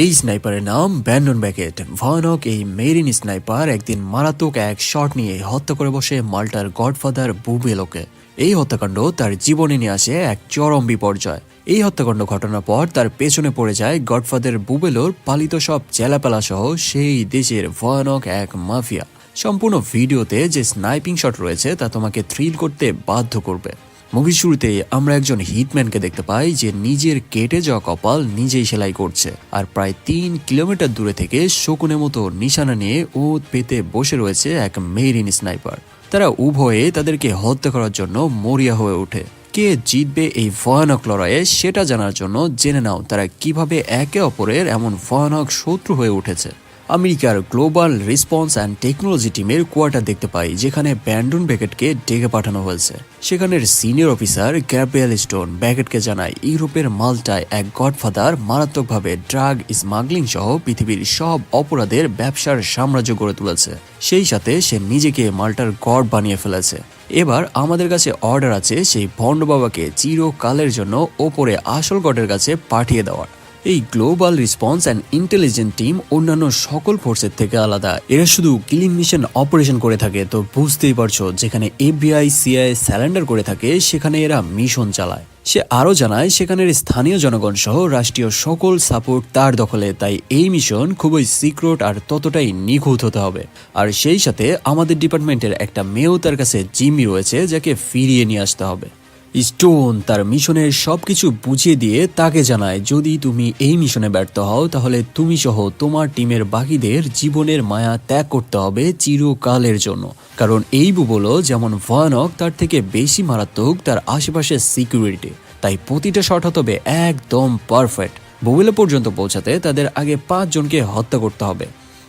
এই স্নাইপারের নাম Brendon bracket ভয়ানক এই মেরিন স্নাইপার একদিন মারাত্মক এক শট নিয়ে হত্যা করে বসে মাল্টার গডফাদার বুবেলোকে এই হত্যাকাণ্ড তার জীবনে নিয়ে আসে এক চরম বিপর্যয়। এই হত্যাকাণ্ড ঘটনার পর তার পেছনে পড়ে যায় গডফাদার বুবেলোর পালিত সব চেলাপেলা সহ সেই দেশের ভয়ানক এক মাফিয়া। সম্পূর্ণ ভিডিওতে যে স্নাইপিং শট রয়েছে তা তোমাকে থ্রিল করতে বাধ্য করবে। মুভির শুরুতে আমরা একজন হিটম্যানকে দেখতে পাই যে নিজের কেটে যাওয়া কপাল নিজেই সেলাই করছে। আর প্রায় তিন কিলোমিটার দূরে থেকে শকুনের মতো নিশানা নিয়ে ওত পেতে বসে রয়েছে এক মেরিন স্নাইপার। তারা উভয়ে তাদেরকে হত্যা করার জন্য মরিয়া হয়ে ওঠে। কে জিতবে এই ভয়ানক লড়াইয়ে সেটা জানার জন্য জেনে নাও তারা কীভাবে একে অপরের এমন ভয়ানক শত্রু হয়ে উঠেছে। আমেরিকার গ্লোবাল রেসপন্স অ্যান্ড টেকনোলজি টিমের কোয়ার্টার দেখতে পাই, যেখানে ব্যান্ডন ব্যাকেটকে ডেকে পাঠানো হয়েছে। সেখানের সিনিয়র অফিসার গ্যাব্রিয়েল স্টোন ব্যাকেটকে জানায়, ইউরোপের মাল্টায় এক গডফাদার মারাত্মকভাবে ড্রাগ স্মাগলিং সহ পৃথিবীর সব অপরাধের ব্যবসার সাম্রাজ্য গড়ে তুলেছে। সেই সাথে সে নিজেকে মাল্টার গড বানিয়ে ফেলেছে। এবার আমাদের কাছে অর্ডার আছে সেই ভণ্ড বাবাকে চিরকালের জন্য ওপরে আসল গডের কাছে পাঠিয়ে দেওয়ার। এই global response and intelligent team অন্যান্য সকল ফোর্সের থেকে আলাদা। এরা শুধু কিলিং মিশন অপারেশন করে থাকে, তো বুঝতেই পারছ, যেখানে এফবিআই, সিআই স্যালেন্ডার করে থাকে, সেখানে এরা মিশন চালায়। সে আরও জানায়, সেখানের স্থানীয় জনগণ সহ রাষ্ট্রীয় সকল সাপোর্ট তার দখলে, তাই এই মিশন খুবই সিক্রেট আর ততটাই নিখুঁত হতে হবে। আর সেই সাথে আমাদের ডিপার্টমেন্টের একটা মেয়েও তার কাছে জিম্মি রয়েছে, যাকে ফিরিয়ে নিয়ে আসতে হবে। স্টোন তার মিশনের সবকিছু বুঝিয়ে দিয়ে তাকে জানায়, যদি তুমি এই মিশনে ব্যর্থ হও, তাহলে তুমি সহ তোমার টিমের বাকিদের জীবনের মায়া ত্যাগ করতে হবে চিরকালের জন্য। কারণ এই বুবলো যেমন ভয়ানক, তার থেকে বেশি মারাত্মক তার আশেপাশের সিকিউরিটি। তাই প্রতিটা শট হতে হবে একদম পারফেক্ট। বুবেলো পর্যন্ত পৌঁছাতে তাদের আগে পাঁচজনকে হত্যা করতে হবে।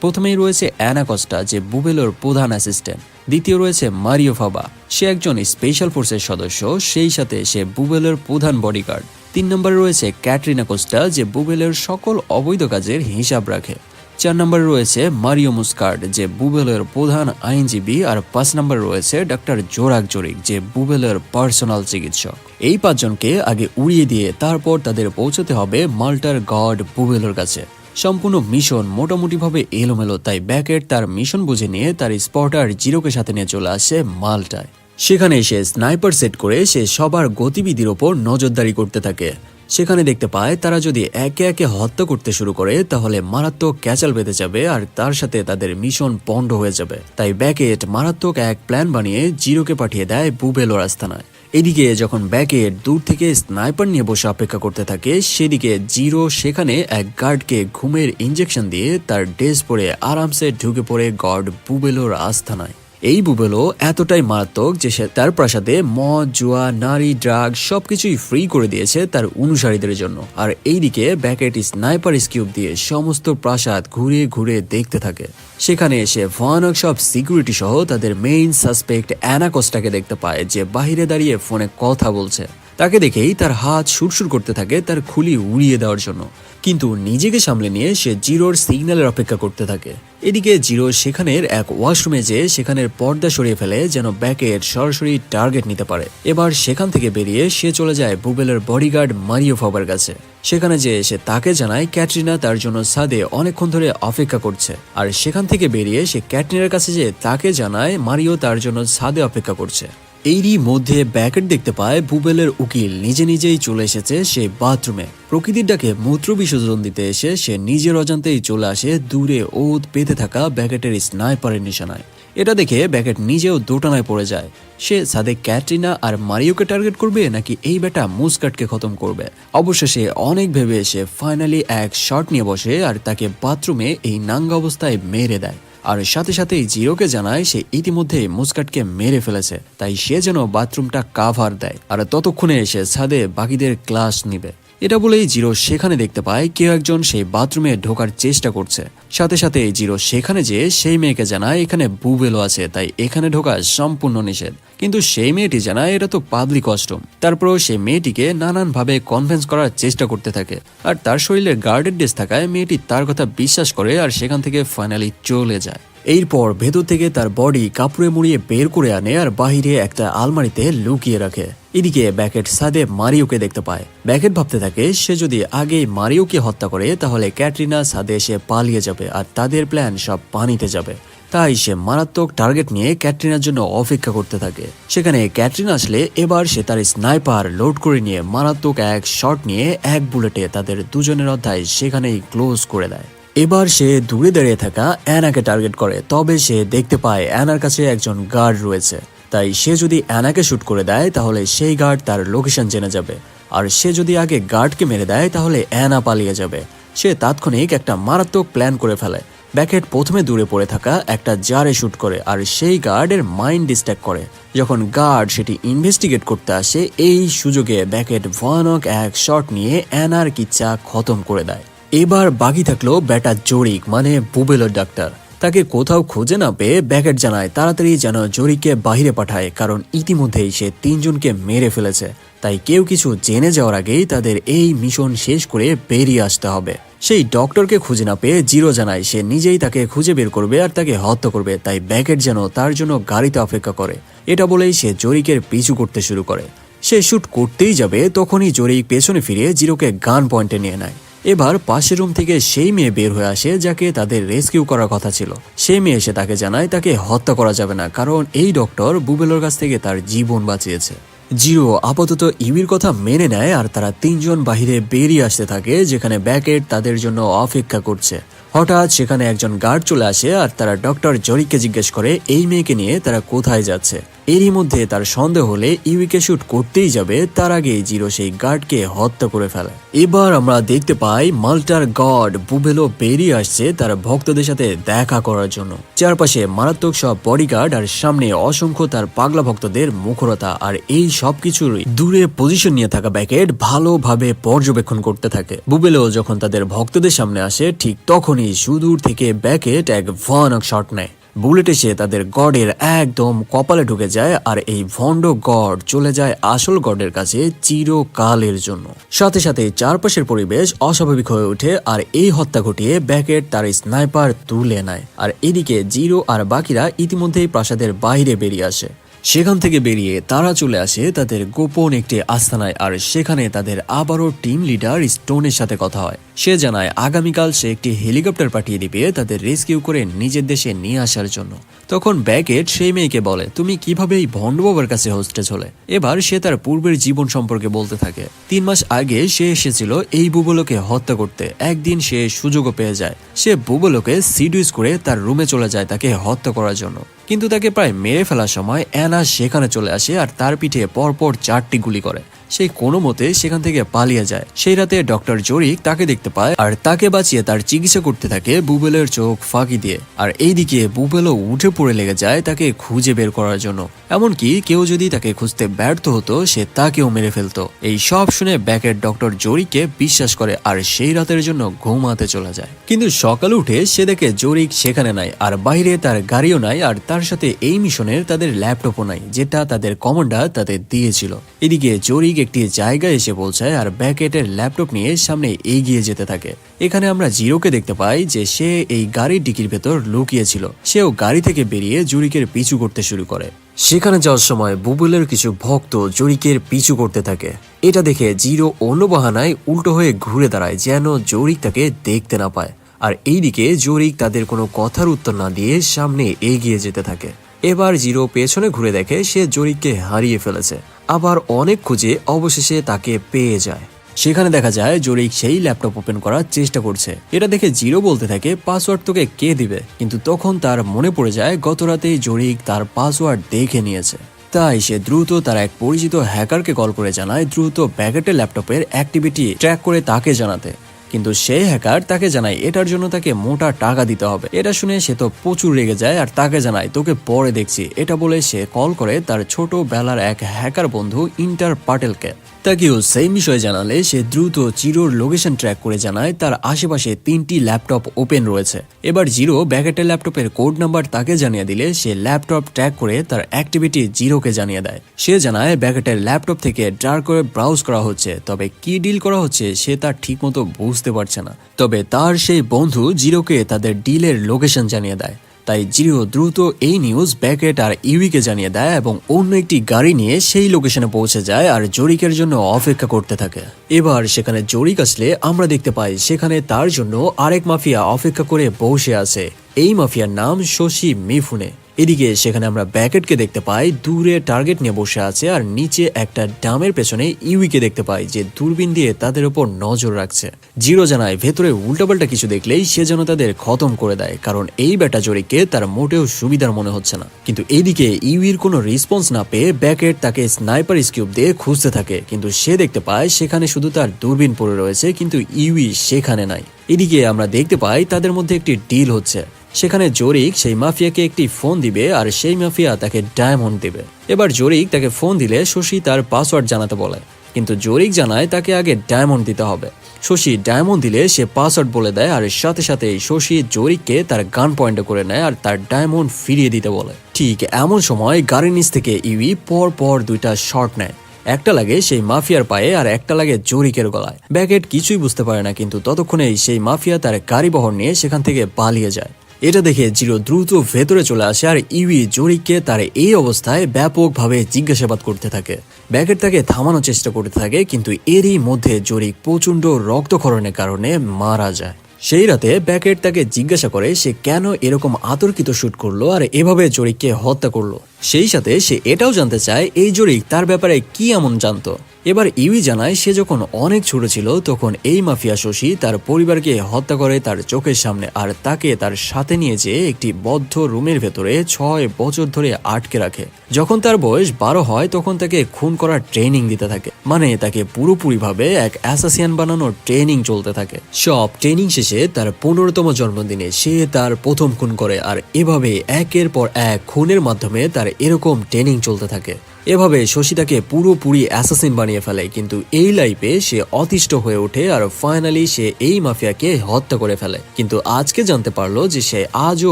প্রথমেই রয়েছে অ্যানাকস্টা, যে বুবেলোর প্রধান অ্যাসিস্ট্যান্ট দ্বিতীয় রয়েছে মারিও ফাবা। সে একজন স্পেশাল ফোর্সের সদস্য, সেই সাথে সে বুবেলের প্রধান বডিগার্ড তিন নম্বরে রয়েছে ক্যাটরিনা কোস্টা, যে বুবেলের সকল অবৈধ কাজের হিসাব রাখে। চার নম্বরে রয়েছে মারিও মুস্কার্ড, যে বুবেলের প্রধান আইনজীবী, আর পাঁচ নম্বরে রয়েছে ডাক্তার জোরাক জোরিক, যে বুবেলের পার্সোনাল চিকিৎসক। এই পাঁচজনকে আগে উড়িয়ে দিয়ে তারপর তাদের পৌঁছতে হবে মাল্টার গড বুবেলের কাছে। সম্পূর্ণ মিশন মোটামুটিভাবে এলোমেলো, তাই ব্যাকেট তার মিশন বুঝে নিয়ে তার স্পটার জিরোকে সাথে নিয়ে চলে আসে মালটায়। সেখানে এসে স্নাইপার সেট করে সে সবার গতিবিধির ওপর নজরদারি করতে থাকে। সেখানে দেখতে পায় তারা যদি একে একে হত্যা করতে শুরু করে, তাহলে মারাত্মক ক্যাচাল বেঁধে যাবে আর তার সাথে তাদের মিশন পণ্ড হয়ে যাবে। তাই ব্যাকেট মারাত্মক এক প্ল্যান বানিয়ে জিরোকে পাঠিয়ে দেয় বুবেলোর আস্থানায় এদিকে যখন ব্যাকেট দূর থেকে স্নাইপার নিয়ে বসে অপেক্ষা করতে থাকে, সেদিকে জিরো সেখানে এক গার্ডকে ঘুমের ইঞ্জেকশন দিয়ে তার ড্রেস পরে আরামসে ঢুকে পড়ে গড বুবেলোর আস্থানায় এই বুবেলো এতটাই মারাত্মক যে সে তার প্রাসাদে মদ, জুয়া, নারী, ড্রাগ সবকিছুই ফ্রি করে দিয়েছে তার অনুসারীদের জন্য। আর এইদিকে ব্যাকেট স্নাইপার স্কিউব দিয়ে সমস্ত প্রাসাদ ঘুরে ঘুরে দেখতে থাকে। সেখানে এসে ভয়ানক সব সিকিউরিটি সহ তাদের মেইন সাসপেক্ট অ্যানাকোস্টাকে দেখতে পায় যে বাহিরে দাঁড়িয়ে ফোনে কথা বলছে। তাকে দেখেই তার হাত সুরসুর করতে থাকে তার খুলি উড়িয়ে দেওয়ার জন্য। কিন্তু নিজেকে সামলে নিয়ে সে জিরোর সিগন্যালের অপেক্ষা করতে থাকে। এদিকে জিরো সেখানের এক ওয়াশরুমে যেয়ে সেখানের পর্দা সরিয়ে ফেলে, যেন ব্যাকের সরাসরি টার্গেট নিতে পারে। এবার সেখান থেকে বেরিয়ে সে চলে যায় বুবেলের বডিগার্ড মারিও ফাবার কাছে। সেখানে যে সে তাকে জানায়, ক্যাটরিনা তার জন্য সাদে অনেকক্ষণ ধরে অপেক্ষা করছে। আর সেখান থেকে বেরিয়ে সে ক্যাটরিনার কাছে যে তাকে জানায়, মারিও তার জন্য সাদে অপেক্ষা করছে। এরই মধ্যে ব্যাকেট দেখতে পায় বুবেলের উকিল। নিজে নিজেই চলে এসেছে সে বাথরুমে। প্রকৃতির ডাকে মূত্র বিসর্জন দিতে এসে সে নিজের অজান্তেই চলে আসে দূরে ওত পেতে থাকা ব্যাকেটের স্নাইপারের নিশানায়। এটা দেখে ব্যাকেট নিজেও দোটানায় পড়ে যায়। সে সাদে ক্যাটরিনা আর মারিওকে টার্গেট করবে নাকি এই বেটা মুসকাটকে খতম করবে? অবশেষে অনেক ভেবে এসে ফাইনালি এক শট নিয়ে বসে আর তাকে বাথরুমে এই নাঙ্গা অবস্থায় মেরে দেয়। আর সাথে সাথেই জিরোকে জানায় সে ইতিমধ্যে মুস্কাটকে মেরে ফেলেছে, তাই সে যেন বাথরুমটা কাভার দেয়। আর ততক্ষণে এসে ছাদে বাকিদের ক্লাস নিবে। এটা বলেই জিরো সেখানে দেখতে পায় কেউ একজন সেই বাথরুমে ঢোকার চেষ্টা করছে। সাথে সাথে জিরো সেখানে যেয়ে সেই মেয়েকে জানায়, এখানে বুবেলো আছে, তাই এখানে ঢোকা সম্পূর্ণ নিষেধ। কিন্তু সেই মেয়েটি জানায়, এটা তো পাবলিক কস্টম তারপরও সেই মেয়েটিকে নানানভাবে কনভেন্স করার চেষ্টা করতে থাকে। আর তার শরীরে গার্ডেড ড্রেস থাকায় মেয়েটি তার কথা বিশ্বাস করে আর সেখান থেকে ফাইনালি চলে যায়। এরপর ভেতর থেকে তার বডি কাপড়ে মুড়িয়ে বের করে আনে আর বাহিরে একটা আলমারিতে লুকিয়ে রাখে। এদিকে ব্যাকেট সাদে মারিওকে দেখতে পায়। ব্যাকেট ভাবতে থাকে, সে যদি আগেই মারিওকে হত্যা করে, তাহলে ক্যাটরিনা সাদে এসে পালিয়ে যাবে আর তাদের প্ল্যান সব পানিতে যাবে। তাই সে মারাত্মক টার্গেট নিয়ে ক্যাটরিনার জন্য অপেক্ষা করতে থাকে। সেখানে ক্যাটরিনা আসলে এবার সে তার স্নাইপার লোড করে নিয়ে মারাত্মক এক শট নিয়ে এক বুলেটে তাদের দুজনের অধ্যায় সেখানেই ক্লোজ করে দেয়। এবার সে দূরে দাঁড়িয়ে থাকা অ্যানাকে টার্গেট করে। তবে সে দেখতে পায় অ্যানার কাছে একজন গার্ড রয়েছে। তাই সে যদি অ্যানাকে শ্যুট করে দেয়, তাহলে সেই গার্ড তার লোকেশন জেনে যাবে। আর সে যদি আগে গার্ডকে মেরে দেয়, তাহলে অ্যানা পালিয়ে যাবে। সে তাৎক্ষণিক একটা মারাত্মক প্ল্যান করে ফেলে। ব্যাকেট প্রথমে দূরে পড়ে থাকা একটা জারে শ্যুট করে, আর সেই গার্ডের মাইন্ড ডিস্ট্র্যাক্ট করে। যখন গার্ড সেটি ইনভেস্টিগেট করতে আসে, এই সুযোগে ব্যাকেট ভয়ানক এক শট নিয়ে অ্যানার কিচ্ছা খতম করে দেয়। এবার বাকি থাকল ব্যাটা জরিক মানে বুবেলোর ডাক্তার। তাকে কোথাও খুঁজে না পেয়ে ব্যাকেট জানায়, তাড়াতাড়ি যেন জরিকে বাইরে পাঠায়, কারণ ইতিমধ্যেই সে তিনজনকে মেরে ফেলেছে। তাই কেউ কিছু জেনে যাওয়ার আগেই তাদের এই মিশন শেষ করে বেরিয়ে আসতে হবে। সেই ডক্টরকে খুঁজে না পেয়ে জিরো জানায়, সে নিজেই তাকে খুঁজে বের করবে আর তাকে হত্যা করবে, তাই ব্যাকেট যেন তার জন্য গাড়িতে অপেক্ষা করে। এটা বলেই সে জরিকের পিছু করতে শুরু করে। সে শ্যুট করতেই যাবে, তখনই জরিক পেছনে ফিরে জিরোকে গান পয়েন্টে নিয়ে নেয়। এবার পাশের রুম থেকে সেই মেয়ে বের হয়ে আসে যাকে তাদের রেস্কিউ করার কথা ছিল। সেই মেয়ে এসে তাকে জানায়, তাকে হত্যা করা যাবে না, কারণ এই ডক্টর বুবেলোর কাছ থেকে তার জীবন বাঁচিয়েছে। জিরো আপাতত ইবির কথা মেনে নেয় আর তারা তিনজন বাহিরে বেরিয়ে আসতে থাকে, যেখানে ব্যাকেট তাদের জন্য অপেক্ষা করছে। হঠাৎ সেখানে একজন গার্ড চলে আসে আর তারা ডক্টর জরিককে জিজ্ঞেস করে, এই মেয়েকে নিয়ে তারা কোথায় যাচ্ছে? এরই মধ্যে তার সন্দেহ হলে ইউকে শুট করতেই যাবে, তার আগে জিরো সেই গার্ডকে হত্যা করে ফেলে। এবার আমরা দেখতে পাই মাল্টার গড বুবেলো বেরিয়ে আসছে তার ভক্তদের সাথে দেখা করার জন্য। চারপাশে মারাত্মক সব বডিগার্ড আর সামনে অসংখ্য তার পাগলা ভক্তদের মুখরতা আর এই সব কিছুর দূরে পজিশন নিয়ে থাকা ব্যাকেট ভালোভাবে পর্যবেক্ষণ করতে থাকে। বুবেলো যখন তাদের ভক্তদের সামনে আসে, ঠিক তখনই সুদূর থেকে ব্যাকেট এক ভয়ানক শট নেয়। বুলেট এসে তাদের গডের একদম কপালে ঢুকে যায় আর এই ভণ্ড গড চলে যায় আসল গডের কাছে চিরকালের জন্য। সাথে সাথে চারপাশের পরিবেশ অস্বাভাবিক হয়ে ওঠে আর এই হত্যা ঘটিয়ে ব্যাকেট তার স্নাইপার তুলে নেয়। আর এদিকে জিরো আর বাকিরা ইতিমধ্যেই প্রাসাদের বাইরে বেরিয়ে আসে। সেখান থেকে বেরিয়ে তারা চলে আসে তাদের গোপন একটি আস্তানায় আর সেখানে তাদের আবারও টিম লিডার স্টোনের সাথে কথা হয়। সে জানায়, আগামীকাল সে একটি হেলিকপ্টার পাঠিয়ে দিবে তাদের রেস্কিউ করে নিজের দেশে নিয়ে আসার জন্য। তখন ব্যাকেট সেই মেয়েকে বলে, তুমি কীভাবে এই ভণ্ড বাবার কাছে হোস্টেজ হলে? এবার সে তার পূর্বের জীবন সম্পর্কে বলতে থাকে। তিন মাস আগে সে এসেছিল এই বুবলোকে হত্যা করতে। একদিন সে সুযোগও পেয়ে যায়। সে বুবলোকে সিডিউস করে তার রুমে চলে যায় তাকে হত্যা করার জন্য। কিন্তু তাকে প্রায় মেরে ফেলার সময় অ্যানা সেখানে চলে আসে আর তার পিঠে পরপর চারটি গুলি করে। সেই কোনো মতে সেখান থেকে পালিয়ে যায়। সেই রাতে ডক্টর জরিক তাকে দেখতে পায় আর তাকে বাঁচিয়ে তার চিকিৎসা করতে থাকে বুবেলের চোখ ফাঁকি দিয়ে। আর এইদিকে বুবেলও উঠে পড়ে লেগে যায় তাকে খুঁজে বের করার জন্য। এমনকি কেউ যদি তাকে খুঁজতে ব্যর্থ হতো, সে তাকেও মেরে ফেলতো। এই সব শুনে ব্যাকের ডক্টর জরিককে বিশ্বাস করে আর সেই রাতের জন্য ঘুমাতে চলে যায়। কিন্তু সকালে উঠে সে দেখে জরিক সেখানে নাই আর বাইরে তার গাড়িও নাই আর তার সাথে এই মিশনের তাদের ল্যাপটপও নাই, যেটা তাদের কমান্ডার তাদের দিয়েছিল। এদিকে জরিক একটি জায়গায় এসে পৌঁছায় আর ব্যাকেটের ল্যাপটপ নিয়ে সামনে এগিয়ে যেতে থাকে। এখানে আমরা জিরোকে দেখতে পাই যে সে এই গাড়ির ডিকির ভেতর লুকিয়েছিল। সেও গাড়ি থেকে বেরিয়ে জুরিকের পিছু করতে শুরু করে। সেখানে যাওয়ার সময় বুবুলের কিছু ভক্ত জরিকের পিছু করতে থাকে। এটা দেখে জিরো অন্য বাহানায় উল্টো হয়ে ঘুরে দাঁড়ায় যেন জরিক তাকে দেখতে না পায়। আর এইদিকে জরিক তাদের কোনো কথার উত্তর না দিয়ে সামনে এগিয়ে যেতে থাকে। এবার জিরো পেছনে ঘুরে দেখে সে জরিককে হারিয়ে ফেলেছে। আবার অনেক খুঁজে অবশেষে তাকে পেয়ে যায়। সেখানে দেখা যায় জরিক সেই ল্যাপটপ ওপেন করার চেষ্টা করছে। এটা দেখে জিরো বলতে থাকে, পাসওয়ার্ড তোকে কে দিবে? কিন্তু তখন তার মনে পড়ে যায় গত রাতেই জরিক তার পাসওয়ার্ড দেখে নিয়েছে। তাই সে দ্রুত তার এক পরিচিত হ্যাকারকে কল করে জানায়, দ্রুত ব্যাকেটের ল্যাপটপের অ্যাক্টিভিটি ট্র্যাক করে তাকে জানাতে। কিন্তু সেই হ্যাকার তাকে জানায়, এটার জন্য তাকে মোটা টাকা দিতে হবে। এটা শুনে সে তো প্রচুর রেগে যায় আর তাকে জানায়, তোকে পরে দেখছি। এটা বলে সে কল করে তার ছোট বেলার এক হ্যাকার বন্ধু ইন্টার পাটেলকে। তাকেও সেই বিষয়ে জানালে সে দ্রুত জিরোর লোকেশন ট্র্যাক করে জানায়, তার আশেপাশে তিনটি ল্যাপটপ ওপেন রয়েছে। এবার জিরো ব্যাকেটের ল্যাপটপের কোড নাম্বার তাকে জানিয়ে দিলে, সে ল্যাপটপ ট্র্যাক করে তার অ্যাক্টিভিটি জিরোকে জানিয়ে দেয়। সে জানায় ব্যাকেটের ল্যাপটপ থেকে ড্রার করে ব্রাউজ করা হচ্ছে, তবে কি ডিল করা হচ্ছে, সে তার ঠিকমতো বুঝতে পারছে না। তবে তার সেই বন্ধু জিরোকে তাদের ডিলের লোকেশন জানিয়ে দেয়। তাই জিরো দ্রুত এই নিউজ ব্যাকেট আর ইউইকে জানিয়ে দেয় এবং অন্য একটি গাড়ি নিয়ে সেই লোকেশনে পৌঁছে যায় আর জরিকের জন্য অপেক্ষা করতে থাকে। এবার সেখানে জরিক আসলে আমরা দেখতে পাই সেখানে তার জন্য আরেক মাফিয়া অপেক্ষা করে বসে আছে। এই মাফিয়ার নাম শশী মিফুনে। এদিকে সেখানে আমরা ব্যাকেটকে দেখতে পাই দূরে টার্গেট নিয়ে বসে আছে আর নিচে একটা ডামের পেছনে ইউইকে দেখতে পাই যে দূরবীন দিয়ে তাদের উপর নজর রাখছে। জিরো জানায় ভেতরে উল্টাপাল্টা কিছু দেখলেই সে যেন তাদের খতম করে দেয়, কারণ এই ব্যাটা জরিকে তার মোটেও সুবিধার মনে হচ্ছে না। কিন্তু এইদিকে ইউইর কোনো রেসপন্স না পেয়ে ব্যাকেট তাকে স্নাইপার স্কিউব দিয়ে খুঁজতে থাকে, কিন্তু সে দেখতে পায় সেখানে শুধু তার দূরবীন পড়ে রয়েছে, কিন্তু ইউই সেখানে নাই। এদিকে আমরা দেখতে পাই তাদের মধ্যে একটি ডিল হচ্ছে। সেখানে জরিক সেই মাফিয়াকে একটি ফোন দিবে আর সেই মাফিয়া তাকে ডায়মন্ড দিবে। এবার জরিক তাকে ফোন দিলে শশী তার পাসওয়ার্ড জানাতে বলে, কিন্তু জরিক জানায় তাকে আগে ডায়মন্ড দিতে হবে। শশী ডায়মন্ড দিলে সে পাসওয়ার্ড বলে দেয় আর সাথে সাথে শশী জরিককে তার গান পয়েন্টে করে নেয় আর তার ডায়মন্ড ফিরিয়ে দিতে বলে। ঠিক এমন সময় গাড়ির নিচ থেকে ইউই পর পর দুইটা শট নেয়। একটা লাগে সেই মাফিয়ার পায়ে আর একটা লাগে জরিকের গলায়। ব্যাকেট কিছুই বুঝতে পারে না কিন্তু ততক্ষণেই সেই মাফিয়া তার গাড়ি বহর নিয়ে সেখান থেকে পালিয়ে যায়। এটা দেখে জিরো দ্রুত ভেতরে চলে আসে আর ইউই জরিককে তার এই অবস্থায় ব্যাপকভাবে জিজ্ঞাসাবাদ করতে থাকে। ব্যাকেট তাকে থামানোর চেষ্টা করতে থাকে, কিন্তু এরই মধ্যে জরিক প্রচণ্ড রক্তক্ষরণের কারণে মারা যায়। সেই রাতে ব্যাকেট তাকে জিজ্ঞাসা করে সে কেন এরকম আতর্কিত শুট করল আর এভাবে জরিককে হত্যা করল। সেই সাথে সে এটাও জানতে চায়, এই জরিক তার ব্যাপারে কি এমন জানতো। এবার ইউই জানায়, সে যখন অনেক ছোট ছিল, তখন এই মাফিয়া শশী তার পরিবারকে হত্যা করে তার চোখের সামনে আর তাকে তার সাথে নিয়ে যেয়ে একটি বদ্ধ রুমের ভেতরে ছয় বছর ধরে আটকে রাখে। যখন তার বয়স বারো হয়, তখন তাকে খুন করার ট্রেনিং দিতে থাকে। মানে তাকে পুরোপুরিভাবে এক অ্যাসাসিয়ান বানানোর ট্রেনিং চলতে থাকে। সব ট্রেনিং শেষে তার পনেরোতম জন্মদিনে সে তার প্রথম খুন করে আর এভাবে একের পর এক খুনের মাধ্যমে তার এরকম ট্রেনিং চলতে থাকে। এভাবে শশীতাকে পুরোপুরি অ্যাসাসিন বানিয়ে ফেলে, কিন্তু এই লাইফে সে অতিষ্ঠ হয়ে ওঠে আর ফাইনালি সে এই মাফিয়াকে হত্যা করে ফেলে। কিন্তু আজকে জানতে পারল যে সে আজও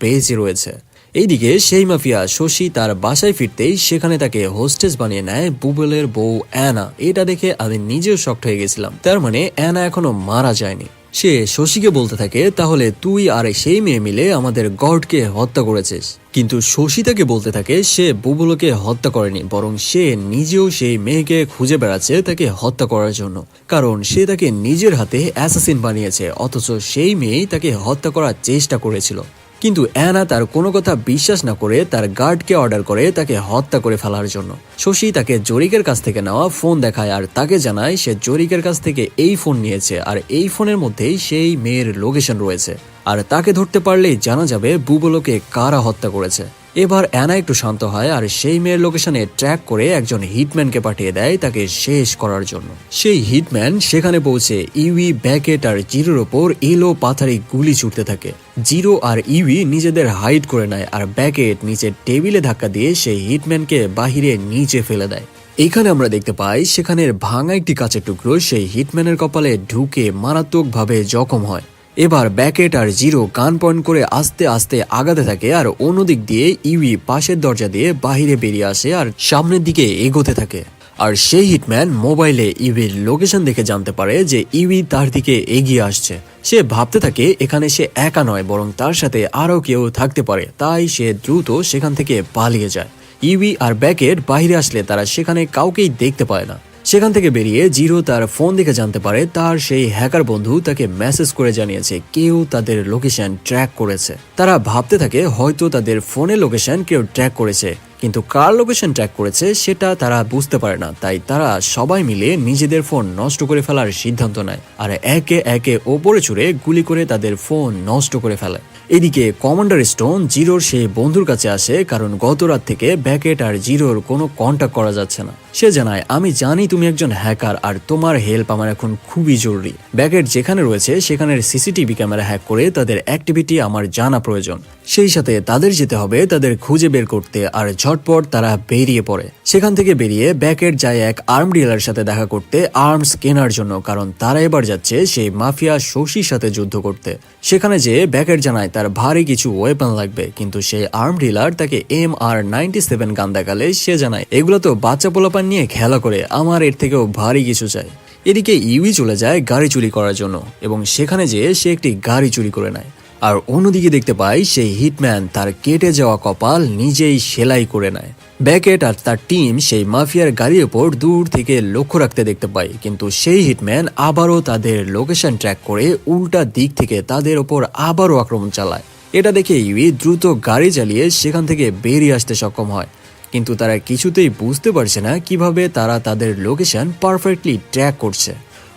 বেঁচে রয়েছে। এইদিকে সেই মাফিয়া শশী তার বাসায় ফিরতেই সেখানে তাকে হোস্টেস বানিয়ে নেয় বুবেলের বউ অ্যানা। এটা দেখে আমি নিজেও শক্ট হয়ে গেছিলাম। তার মানে অ্যানা এখনও মারা যায়নি। সে শশীকে বলতে থাকে, তাহলে তুই আর সেই মেয়ে মিলে আমাদের গডকে হত্যা করেছিস। কিন্তু শশী তাকে বলতে থাকে, সে বুবুলকে হত্যা করেনি, বরং সে নিজেও সেই মেয়েকে খুঁজে বেড়াচ্ছে তাকে হত্যা করার জন্য। কারণ সে তাকে নিজের হাতে অ্যাসাসিন বানিয়েছে, অথচ সেই মেয়েই তাকে হত্যা করার চেষ্টা করেছিল। কিন্তু অ্যানা তার কোনো কথা বিশ্বাস না করে তার গার্ডকে অর্ডার করে তাকে হত্যা করে ফেলার জন্য। শশী তাকে জরিকের কাছ থেকে নেওয়া ফোন দেখায় আর তাকে জানায়, সে জরিকের কাছ থেকে এই ফোন নিয়েছে, আর এই ফোনের মধ্যেই সেই মেয়ের লোকেশন রয়েছে। আর তাকে ধরতে পারলেই জানা যাবে বুবলোকে কারা হত্যা করেছে। এবার অ্যানা একটু শান্ত হয় আর সেই মেয়ের লোকেশনে ট্র্যাক করে একজন হিটম্যানকে পাঠিয়ে দেয় তাকে শেষ করার জন্য। সেই হিটম্যান সেখানে পৌঁছে ইউই, ব্যাকেট আর জিরোর ওপর এলো পাথারি গুলি ছুটতে থাকে। জিরো আর ইউই নিজেদের হাইড করে নেয় আর ব্যাকেট নিচের টেবিলে ধাক্কা দিয়ে সেই হিটম্যানকে বাহিরে নিচে ফেলে দেয়। এখানে আমরা দেখতে পাই সেখানের ভাঙা একটি কাঁচের টুকরো সেই হিটম্যানের কপালে ঢুকে মারাত্মকভাবে জখম হয়। এবার ব্যাকেট আর জিরো গান পয়েন্ট করে আস্তে আস্তে আগাতে থাকে আর অন্যদিক দিয়ে ইউই পাশের দরজা দিয়ে বাহিরে বেরিয়ে আসে আর সামনের দিকে এগোতে থাকে। আর সেই হিটম্যান মোবাইলে ইউইর লোকেশন দেখে জানতে পারে যে ইউই তার দিকে এগিয়ে আসছে। সে ভাবতে থাকে এখানে সে একা নয়, বরং তার সাথে আরও কেউ থাকতে পারে। তাই সে দ্রুত সেখান থেকে পালিয়ে যায়। ইউই আর ব্যাকেট বাইরে আসলে তারা সেখানে কাউকেই দেখতে পায় না। সেখান থেকে বেরিয়ে জিরো তার ফোন দেখে জানতে পারে তার সেই হ্যাকার বন্ধু তাকে মেসেজ করে জানিয়েছে, কেউ তাদের লোকেশন ট্র্যাক করেছে। তারা ভাবতে থাকে হয়তো তাদের ফোনের লোকেশন কেউ ট্র্যাক করেছে। কিন্তু কার লোকেশন ট্র্যাক করেছে সেটা তারা বুঝতে পারে না। তাই তারা সবাই মিলে নিজেদের ফোন নষ্ট করে ফেলার সিদ্ধান্ত নেয় আর একে একে ওপরে ছুড়ে গুলি করে তাদের ফোন নষ্ট করে ফেলে। এদিকে কমান্ডার স্টোন জিরোর সেই বন্ধুর কাছে আসে কারণ গত রাত থেকে ব্যাকেট আর জিরোর কোনো কন্ট্যাক্ট করা যাচ্ছে না। সে জানায়, আমি জানি তুমি একজন হ্যাকার আর তোমার হেল্প আমার এখন খুবই জরুরি। ব্যাকেট যেখানে রয়েছে সেখানের সিসিটিভি ক্যামেরা হ্যাক করে তাদের অ্যাক্টিভিটি আমার জানা প্রয়োজন। সেই সাথে তাদের যেতে হবে, তাদের খুঁজে বের করতে, আর ঝটপট তারা বেরিয়ে পড়ে। সেখান থেকে বেরিয়ে ব্যাকেট যায় এক আর্ম ডিলার সাথে দেখা করতে, আর্মস কেনার জন্য, কারণ তারা এবার যাচ্ছে সেই মাফিয়া শশীর সাথে যুদ্ধ করতে। সেখানে যে ব্যাকেট জানায় তার ভারী কিছু ওয়েপন লাগবে, কিন্তু সেই আর্ম ডিলার তাকে M R ninety seven gun দেখালে সে জানায়, এগুলো তো বাচ্চা পোলাপান নিয়ে খেলা করে, আমার এর থেকেও ভারী কিছু চাই। এদিকে ইউই চলে যায় গাড়ি চুরি করার জন্য, এবং সেখানে যেয়ে সে একটি গাড়ি চুরি করে নেয়। আর অন্যদিকে দেখতে পাই, সেই হিটম্যান তার কেটে যাওয়া কপাল নিজেই সেলাই করে নেয়। ব্যাকেট আর তার টিম সেই মাফিয়ার গাড়ির ওপর দূর থেকে লক্ষ্য রাখতে দেখতে পাই, কিন্তু সেই হিটম্যান আবারও তাদের লোকেশন ট্র্যাক করে উল্টা দিক থেকে তাদের ওপর আবারও আক্রমণ চালায়। এটা দেখে ইউই দ্রুত গাড়ি চালিয়ে সেখান থেকে বেরিয়ে আসতে সক্ষম হয়। কিন্তু তারা কিছুতেই বুঝতে পারছে না কীভাবে তারা তাদের লোকেশন পারফেক্টলি ট্র্যাক করছে।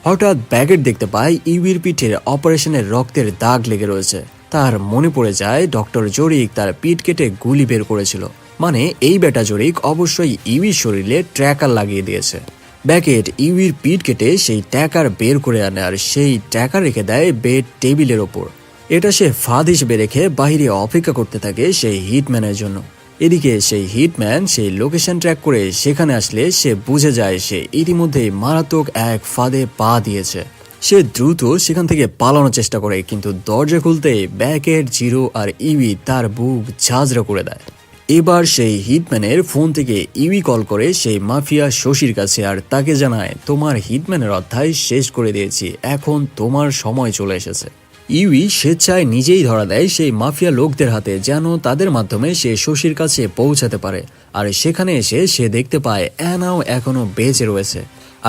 হঠাৎ ব্যাগেট দেখতে পায় ইউবির পিঠের অপারেশনের রক্তের দাগ লেগে রয়েছে। তার মনে পড়ে যায় ডক্টর জরিক তার পিঠ কেটে গুলি বের করেছিল। মানে এই বেটা জরিক অবশ্যই ইউইর শরীরে ট্র্যাকার লাগিয়ে দিয়েছে। ব্যাকেট ইউইর পিঠ কেটে সেই ট্র্যাকার বের করে আনে আর সেই ট্র্যাকার রেখে দেয় বেড টেবিলের ওপর। এটা সে ফাঁদ হিসেবে রেখে বাইরে অপেক্ষা করতে থাকে সেই হিটম্যানের জন্য। এদিকে সেই হিটম্যান সেই লোকেশন ট্র্যাক করে সেখানে আসলে সে বুঝে যায় সে ইতিমধ্যেই মারাত্মক এক ফাঁদে পা দিয়েছে। সে দ্রুত সেখান থেকে পালানোর চেষ্টা করে, কিন্তু দরজা খুলতে ব্যাকেট জিরো আর ইউই তার বুক ঝাঁঝরা করে দেয়। এবার সেই হিটম্যানের ফোন থেকে ইউই কল করে সেই মাফিয়া শশীর কাছে, আর তাকে জানায়, তোমার হিটম্যানের অধ্যায় শেষ করে দিয়েছি, এখন তোমার সময় চলে এসেছে। ইউই স্বেচ্ছায় নিজেই ধরা দেয় সেই মাফিয়া লোকদের হাতে, যেন তাদের মাধ্যমে সে শশীর কাছে পৌঁছাতে পারে। আর সেখানে এসে সে দেখতে পায়, অ্যানাও এখনও বেঁচে রয়েছে।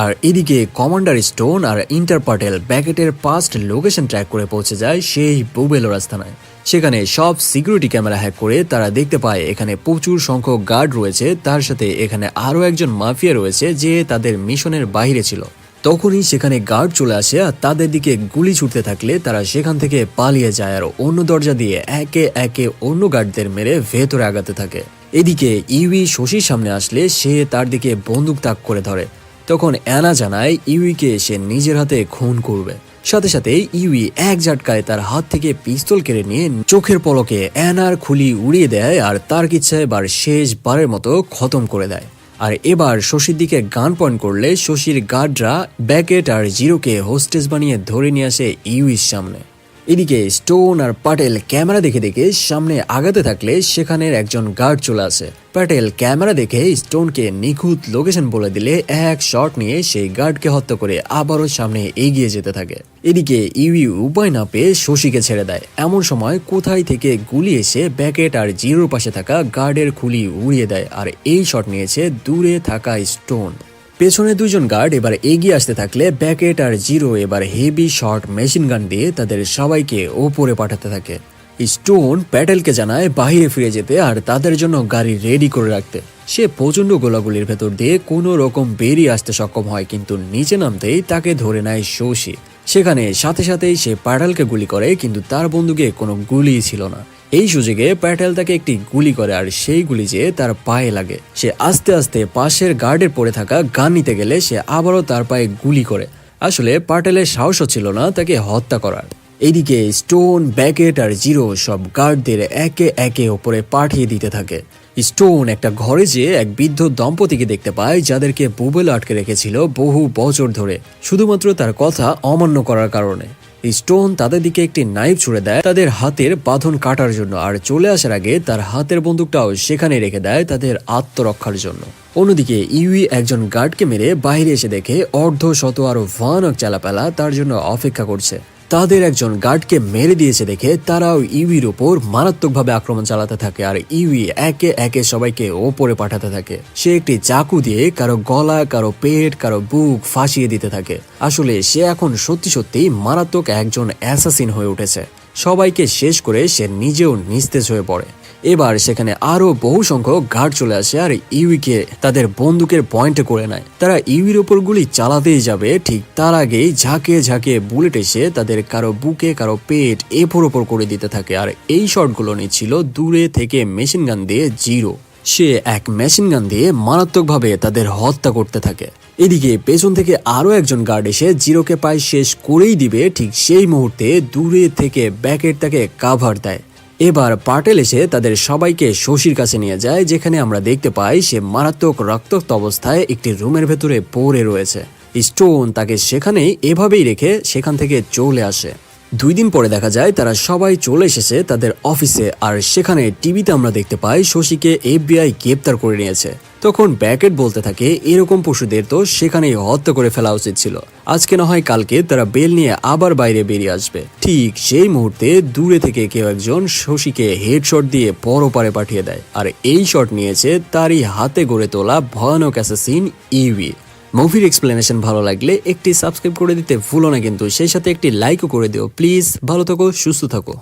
আর এদিকে কমান্ডার স্টোন আর ইন্টার পাটেল ব্যাকেটের পাস্ট লোকেশন ট্র্যাক করে পৌঁছে যায় সেই বুবেলো রাস্তানায় সেখানে সব সিকিউরিটি ক্যামেরা হ্যাক করে তারা দেখতে পায় এখানে প্রচুর সংখ্যক গার্ড রয়েছে। তার সাথে এখানে আরও একজন মাফিয়া রয়েছে যে তাদের মিশনের বাইরে ছিল। তখনই সেখানে গার্ড চলে আসে আর তাদের দিকে গুলি ছুটতে থাকলে তারা সেখান থেকে পালিয়ে যায় আর অন্য দরজা দিয়ে একে একে অন্য গার্ডদের মেরে ভেতরে আগাতে থাকে। এদিকে ইউই শশীর সামনে আসলে সে তার দিকে বন্দুক তাক করে ধরে। তখন অ্যানা জানায়, ইউইকে সে নিজের হাতে খুন করবে। সাথে সাথে ইউই এক ঝাটকায় তার হাত থেকে পিস্তল কেড়ে নিয়ে চোখের পলকে অ্যানার খুলি উড়িয়ে দেয় আর তার কিচ্ছা এবার শেষবারের মতো খতম করে দেয়। আর এবার শশীর দিকে গান পয়েন্ট করলে শশীর গার্ডরা ব্যাকেট আর জিরোকে হোস্টেস বানিয়ে ধরে নিয়ে আসে ইউইর সামনে। এদিকে স্টোন আর পাটেল ক্যামেরা দেখে দেখে সামনে আগাতে থাকলে সেখানের একজন গার্ড চলে আসে। প্যাটেল ক্যামেরা দেখে স্টোনকে নিখুঁত লোকেশন বলে দিলে এক শট নিয়ে সেই গার্ডকে হত্যা করে আবারও সামনে এগিয়ে যেতে থাকে। এদিকে ইউই উপায় না পেয়ে শশীকে ছেড়ে দেয়। এমন সময় কোথায় থেকে গুলি এসে ব্যাকেট আর জিরোর পাশে থাকা গার্ডের খুলি উড়িয়ে দেয় আর এই শট নিয়েছে দূরে থাকা স্টোন। পেছনে দুজন গার্ড এবার এগিয়ে আসতে থাকলে ব্যাকেট আর জিরো এবার হেভি শর্ট মেশিন গান দিয়ে তাদের সবাইকে ওপরে পাঠাতে থাকে। স্টোন প্যাটেলকে জানায় বাইরে ফিরে যেতে আর তাদের জন্য গাড়ি রেডি করে রাখতে। সে প্রচণ্ড গোলাগুলির ভেতর দিয়ে কোনো রকম বেরিয়ে আসতে সক্ষম হয়, কিন্তু নিচে নামতেই তাকে ধরে নেয় শশী। সেখানে সাথে সাথেই সে প্যাটেলকে গুলি করে, কিন্তু তার বন্ধুকে কোনো গুলিই ছিল না। এই সুযোগে প্যাটেল তাকে একটি গুলি করে আর সেই গুলি যে তার পায়ে লাগে। সে আস্তে আস্তে পাশের গার্ডের পড়ে থাকা গান নিতে গেলে সে আবারও তার পায়ে গুলি করে। আসলে প্যাটেলের সাহসও ছিল না তাকে হত্যা করার। এদিকে স্টোন, ব্যাকেট আর জিরো সব গার্ডদের একে একে ওপরে পাঠিয়ে দিতে থাকে। স্টোন একটা ঘরে যেয়ে এক বৃদ্ধ দম্পতিকে দেখতে পায় যাদেরকে বুবেল আটকে রেখেছিল বহু বছর ধরে। শুধুমাত্র তার কথা অমান্য করার কারণে। স্টোন তাদের দিকে একটি নাইফ ছুড়ে দেয়, তাদের হাতের বাঁধন কাটার জন্য, আর চলে আসার আগে তার হাতের বন্দুকটাও সেখানে রেখে দেয় তাদের আত্মরক্ষার জন্য। অন্যদিকে ইউই একজন গার্ডকে মেরে বাইরে এসে দেখে অর্ধ শত আরও ভয়ানক চালাপালা তার জন্য অপেক্ষা করছে। তাদের একজন গার্ডকে মেরে দিয়েছে দেখে তারাও ইউইর ওপর মারাত্মকভাবে আক্রমণ চালাতে থাকে আর ইউই একে একে সবাইকে ওপরে পাঠাতে থাকে। সে একটি চাকু দিয়ে কারও গলা, কারও পেট, কারও বুক ফাঁসিয়ে দিতে থাকে। আসলে সে এখন সত্যি সত্যি মারাত্মক একজন অ্যাসাসিন হয়ে উঠেছে। সবাইকে শেষ করে সে নিজেও নিস্তেজ হয়ে পড়ে। এবার সেখানে আরও বহু সংখ্যক গার্ড চলে আসে আর ইউইকে তাদের বন্দুকের পয়েন্টে করে নেয়। তারা ইউইর ওপর গুলি চালাতেই যাবে, ঠিক তার আগেই ঝাঁকে ঝাঁকে বুলেট এসে তাদের কারও বুকে, কারও পেট এপর ওপর করে দিতে থাকে। আর এই শটগুলো নিচ্ছিল দূরে থেকে মেশিন গান দিয়ে জিরো। সে এক মেশিন গান দিয়ে মারাত্মকভাবে তাদের হত্যা করতে থাকে। এদিকে পেছন থেকে আরও একজন গার্ড এসে জিরোকে পায় শেষ করেই দিবে, ঠিক সেই মুহূর্তে দূরে থেকে ব্যাকেট তাকে কাভার দেয়। এবার পাটেল এসে তাদের সবাইকে শশীর কাছে নিয়ে যায়, যেখানে আমরা দেখতে পাই সে মারাত্মক রক্তাক্ত অবস্থায় একটি রুমের ভেতরে পড়ে রয়েছে। স্টোন তাকে সেখানেই এভাবেই রেখে সেখান থেকে চলে আসে। দুই দিন পরে দেখা যায় তারা সবাই চলে এসেছে তাদের অফিসে, আর সেখানে টিভিতে আমরা দেখতে পাই শশীকে এফবিআই গ্রেপ্তার করে নিয়েছে। তখন ব্যাকেট বলতে থাকে, এরকম পশুদের তো সেখানেই হত্যা করে ফেলা উচিত ছিল। আজকে না হয় কালকে তারা বেল নিয়ে আবার বাইরে বেরিয়ে আসবে। ঠিক সেই মুহূর্তে দূরে থেকে কেউ একজন শশীকে হেডশট দিয়ে পরপারে পাঠিয়ে দেয়, আর এই শট নিয়েছে তারই হাতে গড়ে তোলা ভয়ানক অ্যাসাসিন ইউই মুভির এক্সপ্লেনেশন ভালো লাগলে একটি সাবস্ক্রাইব করে দিতে ভুলো না কিন্তু সেই সাথে একটি লাইকও করে দিও। প্লিজ ভালো থাকো, সুস্থ থাকো।